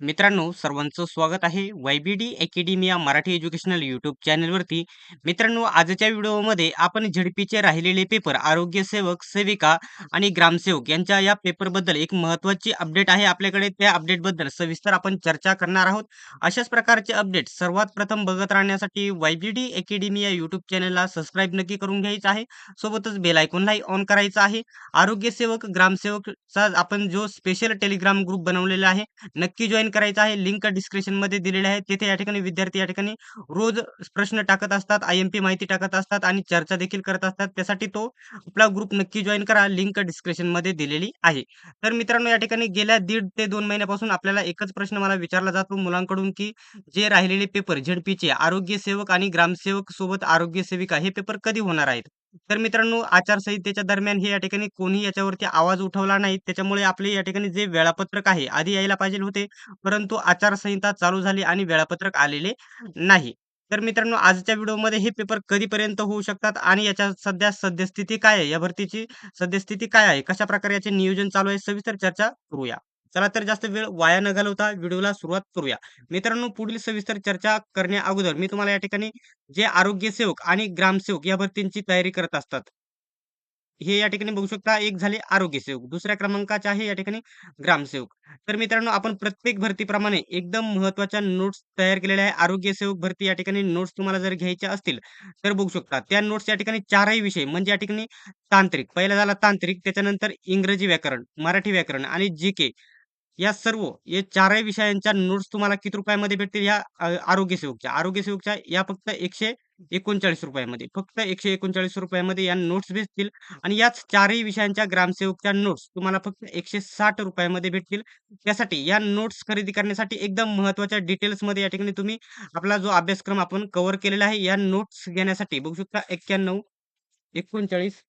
मित्रांनो, सर्वांचं स्वागत आहे वाय-बी-डी अकॅडमी या मराठी एज्युकेशनल यूट्यूब चॅनलवरती. मित्रांनो, आजच्या व्हिडिओमध्ये आपण झेडपीचे राहिलेले पेपर आरोग्य सेवक, सेविका आणि ग्रामसेवक यांच्या या पेपरबद्दल एक महत्त्वाची अपडेट आहे आपल्याकडे. त्या अपडेटबद्दल सविस्तर आपण चर्चा करणार आहोत. अशाच प्रकारचे अपडेट सर्वात प्रथम बघत राहण्यासाठी वाय-बी-डी अकॅडमी या यूट्यूब चॅनलला सबस्क्राईब नक्की करून घ्यायचं आहे. सोबतच बेल आयकॉनलाही ऑन करायचं आहे. आरोग्य सेवक, ग्रामसेवकचा आपण जो स्पेशल टेलिग्राम ग्रुप बनवलेला आहे, नक्की जॉईन जॉइन करायचं आहे. लिंक डिस्क्रिप्शनमध्ये दिलेली आहे. तिथे या ठिकाणी विद्यार्थी या ठिकाणी रोज प्रश्न टाकत असतात, आय-एम-पी माहिती टाकत असतात आणि चर्चा देखील करत असतात. त्यासाठी तो आपला ग्रुप नक्की जॉईन करा. लिंक डिस्क्रिप्शनमध्ये दिलेली आहे. तर मित्रांनो, या ठिकाणी गेल्या दीड ते दोन महिन्यापासून आपल्याला एकच प्रश्न मला विचारला जातो मुलांकडून, की जे राहिलेले पेपर झेडपीचे आरोग्य सेवक आणि ग्रामसेवक सोबत आरोग्य सेविका हे पेपर कधी होणार आहेत? तर मित्रांनो, आचारसंहितेच्या दरम्यान हे या ठिकाणी कोणी याच्यावरती आवाज उठवला नाही. त्याच्यामुळे आपले या ठिकाणी जे वेळापत्रक आहे, आधी यायला पाहिजे होते, परंतु आचारसंहिता चालू झाली आणि वेळापत्रक आलेले नाही. तर मित्रांनो, आजच्या व्हिडिओमध्ये हे पेपर कधीपर्यंत होऊ शकतात आणि याच्या सध्या सद्यस्थिती काय आहे? या भरतीची सद्यस्थिती काय आहे? कशाप्रकारे याचे नियोजन चालू आहे? सविस्तर चर्चा करूया. चला तर जास्त वेळ वाया न घालवता व्हिडिओला सुरुवात करूया. मित्रांनो, पुढील सविस्तर चर्चा करण्या अगोदर मी तुम्हाला या ठिकाणी जे आरोग्य सेवक आणि ग्रामसेवक या भरतींची तयारी करत असतात. हे या ठिकाणी बघू शकता, एक झाले आरोग्य सेवक, दुसऱ्या क्रमांकाचे आहे या ठिकाणी ग्रामसेवक. तर मित्रांनो, आपण प्रत्येक भरतीप्रमाणे एकदम महत्त्वाच्या नोट्स तयार केलेल्या आहे. आरोग्य सेवक भरती या ठिकाणी नोट्स तुम्हाला जर घ्यायच्या असतील, तर बघू शकता. त्या नोट्स या ठिकाणी चारही विषय म्हणजे या ठिकाणी तांत्रिक, पहिला झाला तांत्रिक, त्याच्यानंतर इंग्रजी व्याकरण, मराठी व्याकरण आणि जी-के या सर्व या चारही विषयांच्या नोट्स तुम्हाला किती रुपयामध्ये भेटतील या आरोग्य सेवकच्या. आरोग्य सेवकच्या या फक्त एकशे एकोणचाळीस रुपयामध्ये फक्त ₹139 या नोट्स भेटतील आणि याच चारही विषयांच्या ग्रामसेवकच्या नोट्स तुम्हाला फक्त एकशे साठ रुपयामध्ये भेटतील. त्यासाठी या नोट्स खरेदी करण्यासाठी एकदम महत्त्वाच्या डिटेल्समध्ये या ठिकाणी तुम्ही आपला जो अभ्यासक्रम आपण कव्हर केलेला आहे, या नोट्स घेण्यासाठी बघू शकता 91 39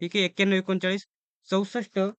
ठीक आहे 91 39 64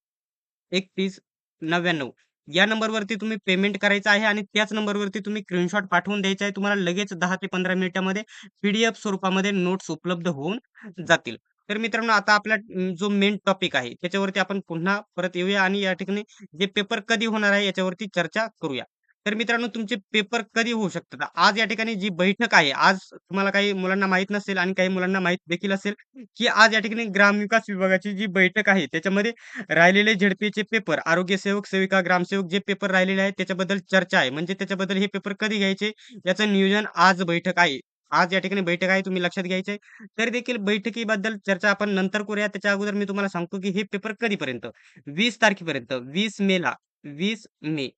31 99 या नंबरवरती तुम्ही पेमेंट करायचं आहे आणि त्याच नंबरवरती तुम्ही स्क्रीनशॉट पाठवून द्यायचा आहे. तुम्हाला लगेच दहा ते 15 मिनिटामध्ये पी-डी-एफ स्वरूपामध्ये नोट्स उपलब्ध होऊन जातील. तर मित्रांनो, आता आपला जो मेन टॉपिक आहे त्याच्यावरती आपण पुन्हा परत येऊया आणि या ठिकाणी जे पेपर कधी होणार आहे याच्यावरती चर्चा करूया. तर मित्रांनो, तुमचे पेपर कधी होऊ शकतात? आज या ठिकाणी जी बैठक आहे, आज तुम्हाला काही मुलांना माहीत नसेल आणि काही मुलांना माहीत देखील असेल, की आज या ठिकाणी ग्रामविकास विभागाची जी बैठक आहे, त्याच्यामध्ये राहिलेले झेडपीचे पेपर, आरोग्य सेवक, सेविका, ग्रामसेवक जे पेपर राहिलेले आहेत त्याच्याबद्दल चर्चा आहे. म्हणजे त्याच्याबद्दल हे पेपर कधी घ्यायचे याचं नियोजन आज बैठक आहे. आज या ठिकाणी बैठक आहे, तुम्ही लक्षात घ्यायचे तरी देखील बैठकीबद्दल चर्चा आपण नंतर करूया. त्याच्या अगोदर मी तुम्हाला सांगतो, की हे पेपर कधीपर्यंत वीस तारखेपर्यंत वीस मेला वीस मे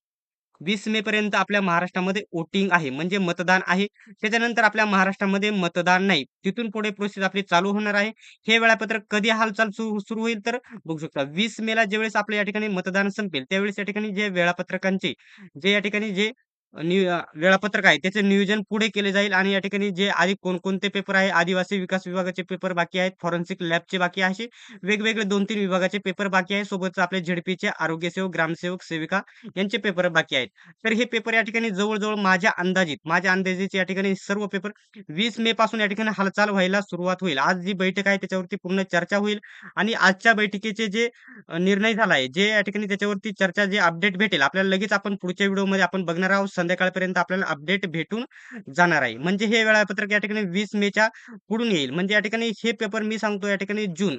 वीस मे पर्यंत आपल्या महाराष्ट्रामध्ये वोटिंग आहे, म्हणजे मतदान आहे. त्याच्यानंतर आपल्या महाराष्ट्रामध्ये मतदान नाही. तिथून पुढे प्रोसेस आपली चालू होणार आहे. हे वेळापत्रक कधी हालचाल सुरू सुरू होईल तर बघू शकता वीस मेला ज्यावेळेस आपल्या या ठिकाणी मतदान संपेल, त्यावेळेस या ठिकाणी जे वेळापत्रकांचे जे या ठिकाणी जे वेळापत्रक आहे त्याचे नियोजन पुढे केले जाईल आणि या ठिकाणी जे आधी कोणकोणते पेपर आहे, आदिवासी विकास विभागाचे पेपर बाकी आहेत, फॉरेन्सिक लॅबचे बाकी आहे, असे वेगवेगळे 2-3 विभागाचे पेपर बाकी आहे. सोबतच आपले झेडपीचे आरोग्यसेवक, ग्रामसेवक, सेविका यांचे पेपर बाकी आहेत. तर हे पेपर या ठिकाणी जवळजवळ माझ्या अंदाजित माझ्या अंदाजेचे या ठिकाणी सर्व पेपर वीस मे पासून या ठिकाणी हालचाल व्हायला सुरुवात होईल. आज जी बैठक आहे त्याच्यावरती पूर्ण चर्चा होईल आणि आजच्या बैठकीचे जे निर्णय झाला आहे, जे या ठिकाणी त्याच्यावरती चर्चा जे अपडेट भेटेल, आपल्याला लगेच आपण पुढच्या व्हिडिओमध्ये आपण बघणार आहोत. संध्याकाळपर्यंत आपल्याला अपडेट भेटून जाणार आहे. म्हणजे हे वेळापत्रक या ठिकाणी वीस मेच्या पुढून येईल. म्हणजे या ठिकाणी हे पेपर मी सांगतो या ठिकाणी जून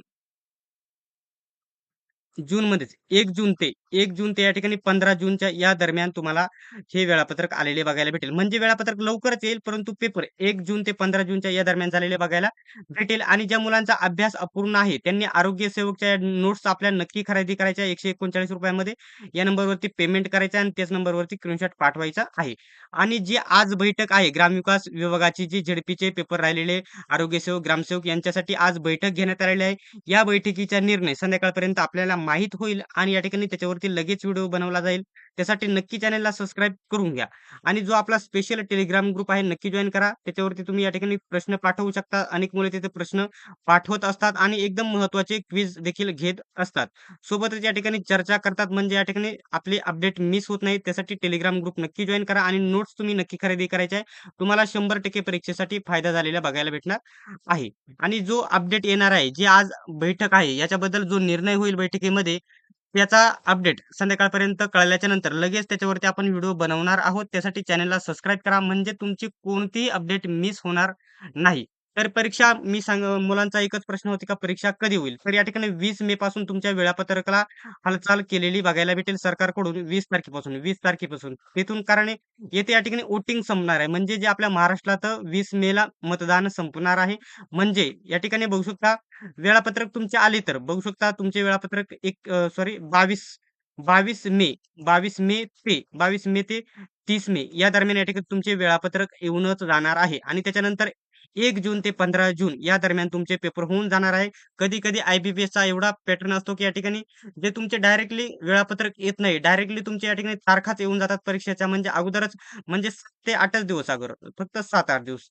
जून मध्येच एक जून ते एक जून ते या ठिकाणी 15 जूनच्या या दरम्यान तुम्हाला हे वेळापत्रक आलेले बघायला भेटेल. म्हणजे वेळापत्रक लवकरच येईल, परंतु पेपर एक जून ते 15 जूनच्या या दरम्यान झालेले बघायला भेटेल आणि ज्या मुलांचा अभ्यास अपूर्ण आहे, त्यांनी आरोग्य सेवकच्या नोट्स आपल्या नक्की खरेदी करायच्या एकशे एकोणचाळीस रुपयामध्ये या नंबरवरती पेमेंट करायचं आणि त्याच नंबरवरती स्क्रीनशॉट पाठवायचा आहे. आणि जी आज बैठक आहे ग्रामविकास विभागाची जी झेडपीचे पेपर राहिलेले आरोग्य सेवक, ग्रामसेवक यांच्यासाठी आज बैठक घेण्यात आलेली आहे. या बैठकीचा निर्णय संध्याकाळपर्यंत आपल्याला माहीत होईल आणि या ठिकाणी त्याच्यावरती लगेच व्हिडिओ बनवला जाईल. त्यासाठी नक्की चॅनलला सबस्क्राईब करून घ्या आणि जो आपला स्पेशल टेलिग्राम ग्रुप आहे नक्की जॉईन करा. त्याच्यावरती तुम्ही या ठिकाणी प्रश्न पाठवू शकता. अनेक मुले तिथे प्रश्न पाठवत असतात आणि एकदम महत्त्वाचे क्विज देखील घेत असतात. सोबतच या ठिकाणी चर्चा करतात म्हणजे या ठिकाणी आपली अपडेट मिस होत नाही. त्यासाठी टेलिग्राम ग्रुप नक्की जॉईन करा आणि नोट्स तुम्ही नक्की खरेदी करायचे आहे. तुम्हाला 100% परीक्षेसाठी फायदा झालेला बघायला भेटणार आहे. आणि जो अपडेट येणार आहे, जी आज बैठक आहे याच्याबद्दल जो निर्णय होईल बैठकीमध्ये याचा अपडेट संध्याकाळपर्यंत कळल्याच्या नंतर लगेच त्याच्यावरती आपण व्हिडिओ बनवणार आहोत. त्यासाठी चॅनलला सबस्क्राईब करा म्हणजे तुमची कोणतीही अपडेट मिस होणार नाही. तर परीक्षा मी सांग मुलांचा एकच प्रश्न होता का परीक्षा कधी होईल? तर या ठिकाणी 20 मे पासून तुमच्या वेळापत्रकाला हालचाल केलेली बघायला भेटेल सरकारकडून 20 तारखेपासून 20 तारखेपासून. तिथून कारण येथे या ठिकाणी वोटिंग संपणार आहे. म्हणजे जे आपल्या महाराष्ट्रात 20 मेला मतदान संपणार आहे. म्हणजे या ठिकाणी बघू शकता वेळापत्रक तुमचे आले तर बघू शकता तुमचे वेळापत्रक एक सॉरी 22 22 मे 22 मे ते 22 मे ते 30 मे या दरम्यान या ठिकाणी तुमचे वेळापत्रक येऊनच जाणार आहे आणि त्याच्यानंतर एक जून ते 15 जून या दरम्यान तुमचे पेपर होऊन जाणार आहे. कधी-कधी आयबीपीएस चा एवढा पॅटर्न असतो, की या ठिकाणी जे तुमचे डायरेक्टली वेळापत्रक येत नाही. डायरेक्टली तुमच्या या ठिकाणी तारखाच येऊन जातात परीक्षेच्या म्हणजे अगोदरच म्हणजे सात ते आठच दिवस अगोदर फक्त 7-8 दिवस.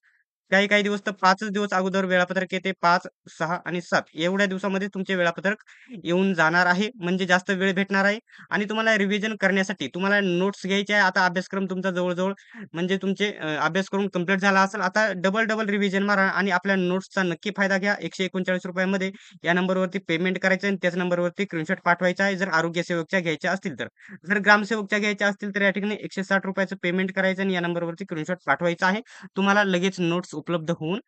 काही-काही दिवस तर पाचच दिवस अगोदर वेळापत्रक येते. 5, 6 आणि सात एवढ्या दिवसामध्ये तुमचे वेळापत्रक येऊन जाणार आहे. म्हणजे जास्त वेळ भेटणार आहे आणि तुम्हाला रिव्हिजन करण्यासाठी तुम्हाला नोट्स घ्यायचे आहे. आता अभ्यासक्रम तुमचा जवळजवळ म्हणजे तुमचे अभ्यासक्रम अभ्यास करून कंप्लीट झाला असेल. आता डबल-डबल रिव्हिजन मारा आणि आपल्या नोट्सचा नक्की फायदा घ्या. एकशे एकोणचाळीस रुपयामध्ये या नंबरवरती पेमेंट करायचं आणि त्याच नंबरवरती स्क्रीनशॉट पाठवायचा आहे. जर आरोग्य सेवकच्या घ्यायच्या असतील तर. जर ग्रामसेवकच्या घ्यायच्या असतील तर या ठिकाणी एकशे साठ रुपयाचं पेमेंट करायचं आणि या नंबरवरती स्क्रीनशॉट पाठवायचा आहे. तुम्हाला लगेच नोट्स उपलब्ध होऊन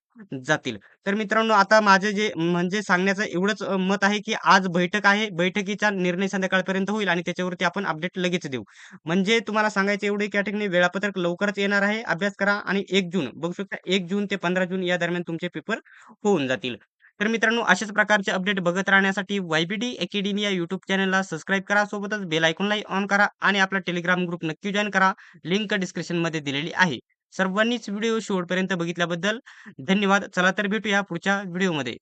जातील. तर मित्रांनो आता माझे जे म्हणजे सांगण्याचं एवढंच मत आहे, की आज बैठक आहे. बैठकीचा निर्णय संध्याकाळपर्यंत होईल आणि त्याच्यावरती आपण अपडेट लगेच देऊ. म्हणजे तुम्हाला सांगायचं एवढं की या ठिकाणी वेळापत्रक लवकरच येणार आहे. अभ्यास करा आणि एक जून बघू शकता एक जून ते 15 जून या दरम्यान तुमचे पेपर होऊन जातील. तर मित्रांनो अशाच प्रकारचे अपडेट बघत राहण्यासाठी वायबीडी अकॅडमी या युट्यूब चॅनलला सबस्क्राईब करा. सोबतच बेल आयकॉनलाही ऑन करा आणि आपला टेलिग्राम ग्रुप नक्की जॉइन करा. लिंक डिस्क्रिप्शनमध्ये दिलेली आहे. सर्वांनीच व्हिडिओ शेवटपर्यंत बघितल्याबद्दल धन्यवाद. चला तर भेटूया पुढच्या व्हिडिओमध्ये.